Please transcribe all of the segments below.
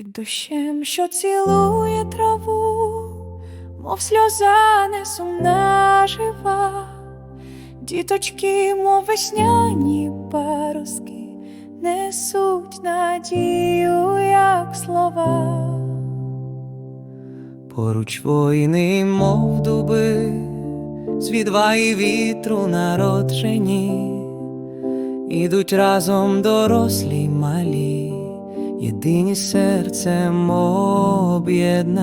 під дощем, що цілує траву, мов сльоза несумна жива, діточки, мов весняні паруски, несуть надію, як слова. Поруч воїни, мов дуби, з відваги вітру народжені, ідуть разом дорослі малі, єдині серцем об'єднані.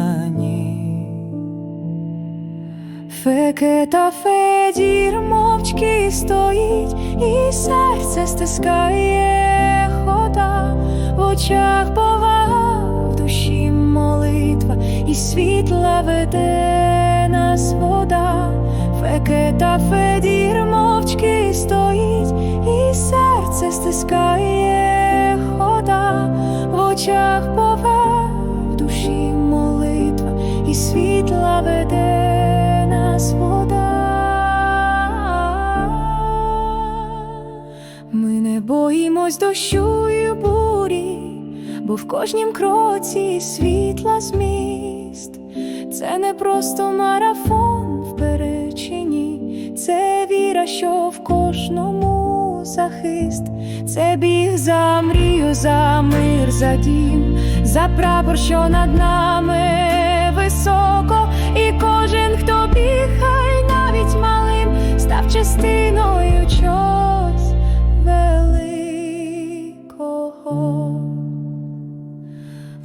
Феке та Федір мовчки стоїть, і серце стискає хода, в очах повага, в душі молитва, і світла веде нас вода. Феке та Федір мовчки стоїть, і світла веде нас вода. Ми не боїмось дощу і бурі, бо в кожнім кроці світла зміст. Це не просто марафон в перечині, це віра, що в кожному захист, це біг за мрію, за мир, за дім, за прапор, що над нами високо, і кожен, хто бігає, навіть малим, став частиною чогось великого.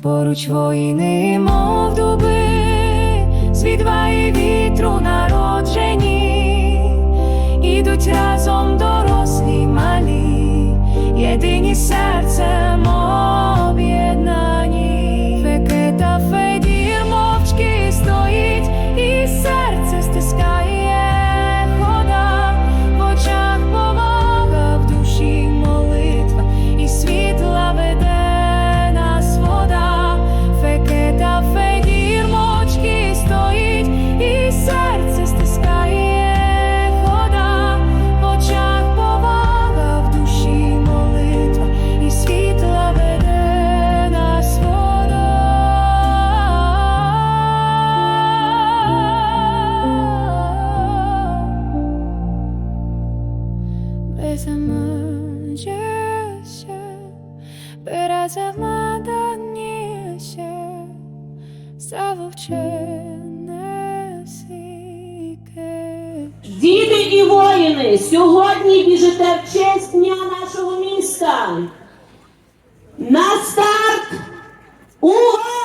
Поруч воїни, мов дуби, з відваги вітру Безмежніше, безмаданіше, завовчене сіке. Діти і воїни, сьогодні біжите в честь дня нашого міста. На старт! Увага!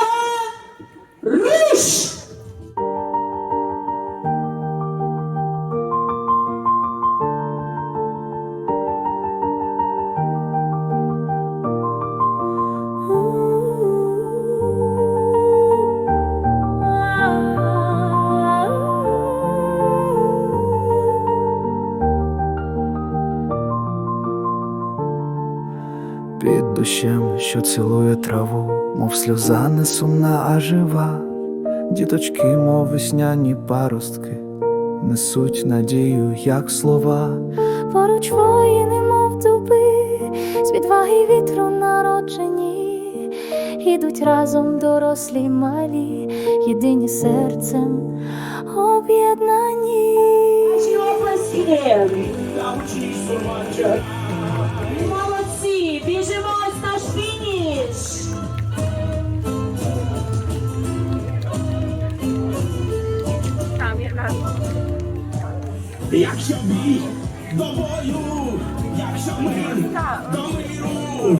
Під дощем, що цілує траву, мов сльоза не сумна, а жива. Діточки, мов весняні паростки, несуть надію, як слова. Поруч воїни, мов дуби, з відваги вітру народжені, ідуть разом дорослі й малі, єдині серцем об'єднані. Області! Якщо бій до бою, якщо мир до миру,